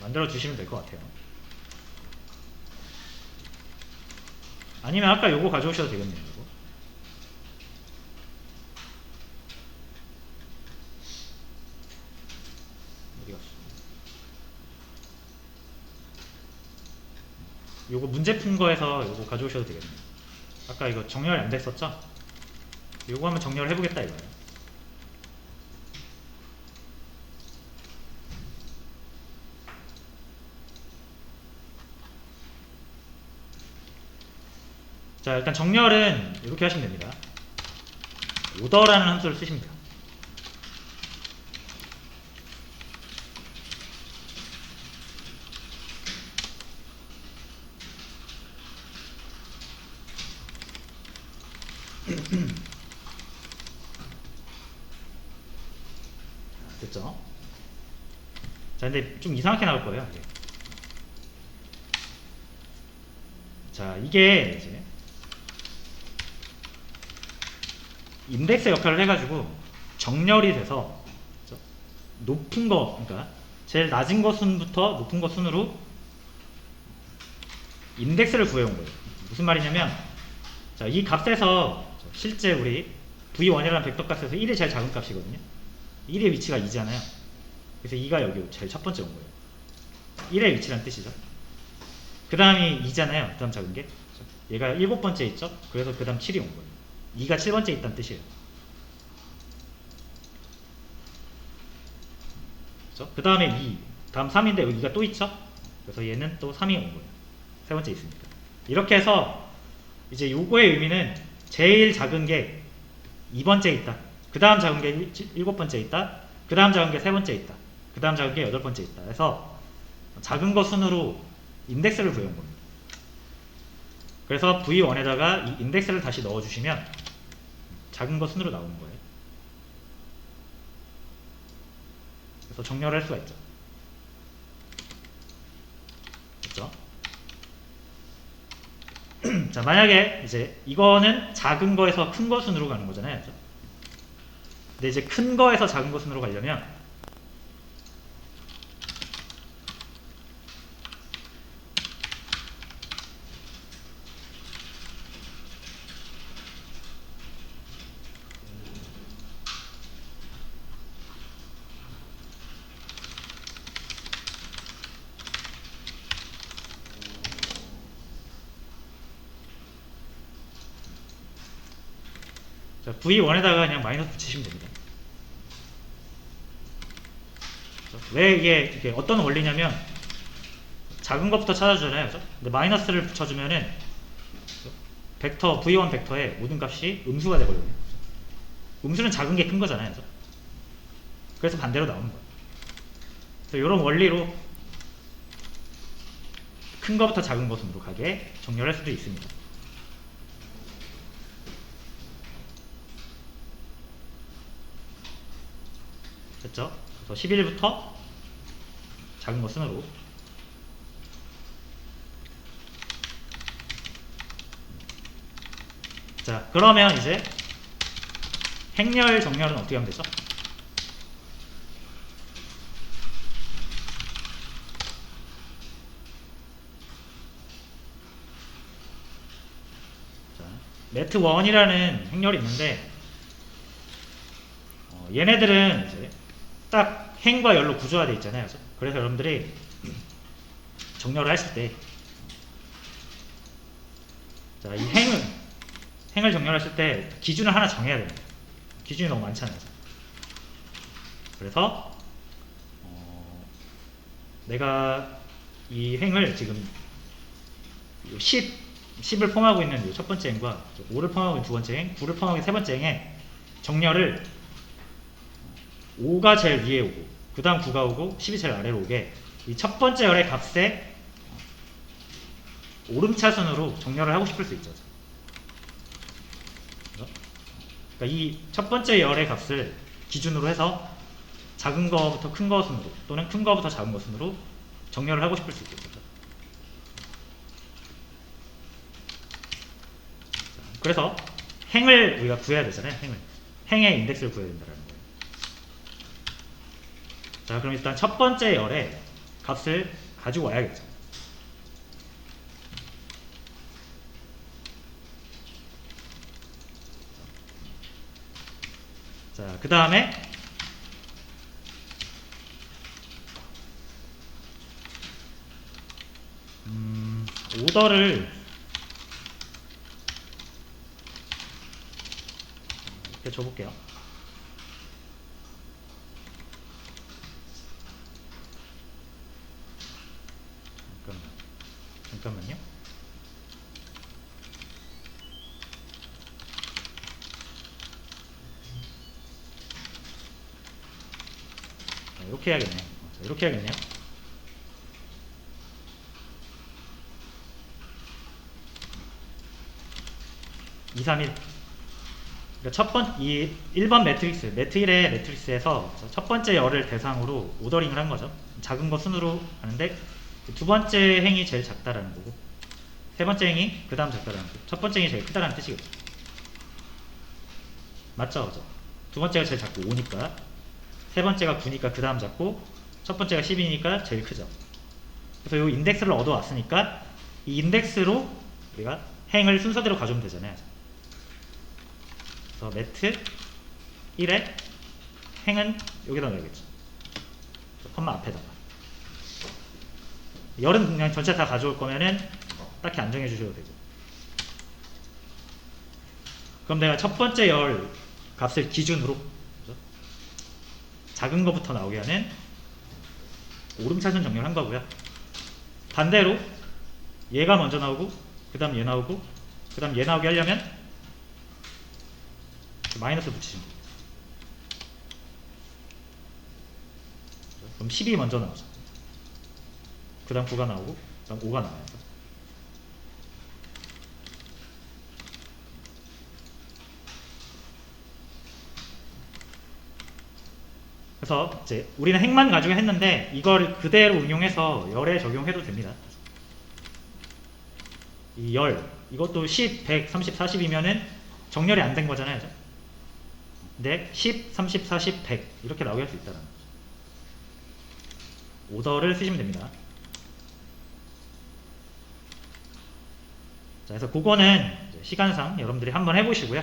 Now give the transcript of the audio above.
만들어 주시면 될 것 같아요. 아니면 아까 요거 가져오셔도 되겠네요. 요거. 어디 갔어? 요거 문제 푼 거에서 요거 가져오셔도 되겠네요. 아까 이거 정렬 안 됐었죠? 요거 한번 정렬 해 보겠다 이거예요. 자 일단 정렬은 이렇게 하시면 됩니다. 오더라는 함수를 쓰십니다. 됐죠? 자 근데 좀 이상하게 나올 거예요. 자 이게 이제 인덱스 역할을 해가지고 정렬이 돼서? 높은 거 그러니까 제일 낮은 거 순부터 높은 거 순으로 인덱스를 구해온 거예요. 무슨 말이냐면 자, 이 값에서 실제 우리 v1이라는 벡터 값에서 1이 제일 작은 값이거든요. 1의 위치가 2잖아요. 그래서 2가 여기 제일 첫 번째 온 거예요. 1의 위치란 뜻이죠. 그 다음이 2잖아요. 그 다음 작은 게. 얘가 일곱 번째 있죠? 그래서 그 다음 7이 온 거예요. 2가 7번째 있다는 뜻이에요. 그죠? 그 다음에 2, 다음 3인데 여기 2가 또 있죠? 그래서 얘는 또 3이 온 거예요. 세 번째 있으니까. 이렇게 해서 이제 요거의 의미는 제일 작은 게 2번째 있다. 그 다음 작은 게 7번째 있다. 그 다음 작은 게 세 번째 있다. 그 다음 작은 게 여덟 번째 있다. 그래서 작은 거 순으로 인덱스를 구해온 겁니다. 그래서 V1에다가 이 인덱스를 다시 넣어주시면 작은 거 순으로 나오는 거예요. 그래서 정렬을 할 수가 있죠. 됐죠? 자, 만약에 이제 이거는 작은 거에서 큰 거 순으로 가는 거잖아요. 그죠? 근데 이제 큰 거에서 작은 거 순으로 가려면 자, V1에다가 그냥 마이너스 붙이시면 됩니다. 왜 이게, 이게 어떤 원리냐면 작은 것부터 찾아주잖아요. 그죠? 근데 마이너스를 붙여주면은 벡터 V1 벡터의 모든 값이 음수가 되거든요. 음수는 작은 게 큰 거잖아요. 그죠? 그래서 반대로 나오는 거예요. 그래서 이런 원리로 큰 거부터 작은 것으로 가게 정렬할 수도 있습니다. 됐죠? 그래서 11부터 작은 거 순으로 자 그러면 이제 행렬 정렬은 어떻게 하면 되죠? 자, 매트 1이라는 행렬이 있는데 어, 얘네들은 딱 행과 열로 구조화 되어 있잖아요. 그죠? 그래서 여러분들이 정렬을 하실 때, 자, 이 행을, 행을 정렬하실 때 기준을 하나 정해야 됩니다. 기준이 너무 많잖아요. 그래서, 어, 내가 이 행을 지금 10, 10을 포함하고 있는 이첫 번째 행과 5를 포함하고 있는 두 번째 행, 9를 포함하고 있는 세 번째 행에 정렬을 5가 제일 위에 오고 그 다음 9가 오고 10이 제일 아래로 오게 이 첫 번째 열의 값에 오름차순으로 정렬을 하고 싶을 수 있죠. 그러니까 이 첫 번째 열의 값을 기준으로 해서 작은 거부터 큰 거 순으로 또는 큰 거부터 작은 거 순으로 정렬을 하고 싶을 수 있겠죠. 그래서 행을 우리가 구해야 되잖아요. 행을 행의 인덱스를 구해야 된다는. 자 그럼 일단 첫 번째 열의 값을 가지고 와야겠죠. 자, 그 다음에 음, 오더를 이렇게 줘볼게요. 잠깐만, 잠깐만요. 자, 이렇게 해야겠네요. 자, 이렇게 해야겠네요. 이, 3, 1. 그러니까 첫 번, 이 1번 매트릭스, 매트 1의 매트릭스에서 첫 번째 열을 대상으로 오더링을 한 거죠. 작은 거 순으로 하는데 두 번째 행이 제일 작다라는 거고 세 번째 행이 그 다음 작다라는 거고 첫 번째 행이 제일 크다라는 뜻이겠죠. 맞죠? 그죠? 두 번째가 제일 작고 5니까 세 번째가 9니까 그 다음 작고 첫 번째가 10이니까 제일 크죠. 그래서 이 인덱스를 얻어왔으니까 이 인덱스로 우리가 행을 순서대로 가져오면 되잖아요. 그래서 매트 1에 행은 여기다 넣어야겠죠. 컴마 앞에다가. 열은 그냥 전체 다 가져올 거면은 딱히 안 정해 주셔도 되죠. 그럼 내가 첫 번째 열 값을 기준으로 그죠? 작은 거부터 나오게 하는 오름차순 정렬을 한 거고요. 반대로 얘가 먼저 나오고 그 다음 얘 나오고 그 다음 얘 나오게 하려면 마이너스 붙이시면 돼요. 그럼 10이 먼저 나오죠. 그 다음 9가 나오고 그 다음 5가 나와요. 그래서 이제 우리는 핵만 가지고 했는데 이걸 그대로 응용해서 열에 적용해도 됩니다. 이 열, 이것도 10, 100, 30, 40이면은 정렬이 안 된 거잖아요. 그죠? 근데 10, 30, 40, 100 이렇게 나오게 할 수 있다는 거죠. 오더를 쓰시면 됩니다. 자, 그래서 그거는 시간상 여러분들이 한번 해보시고요.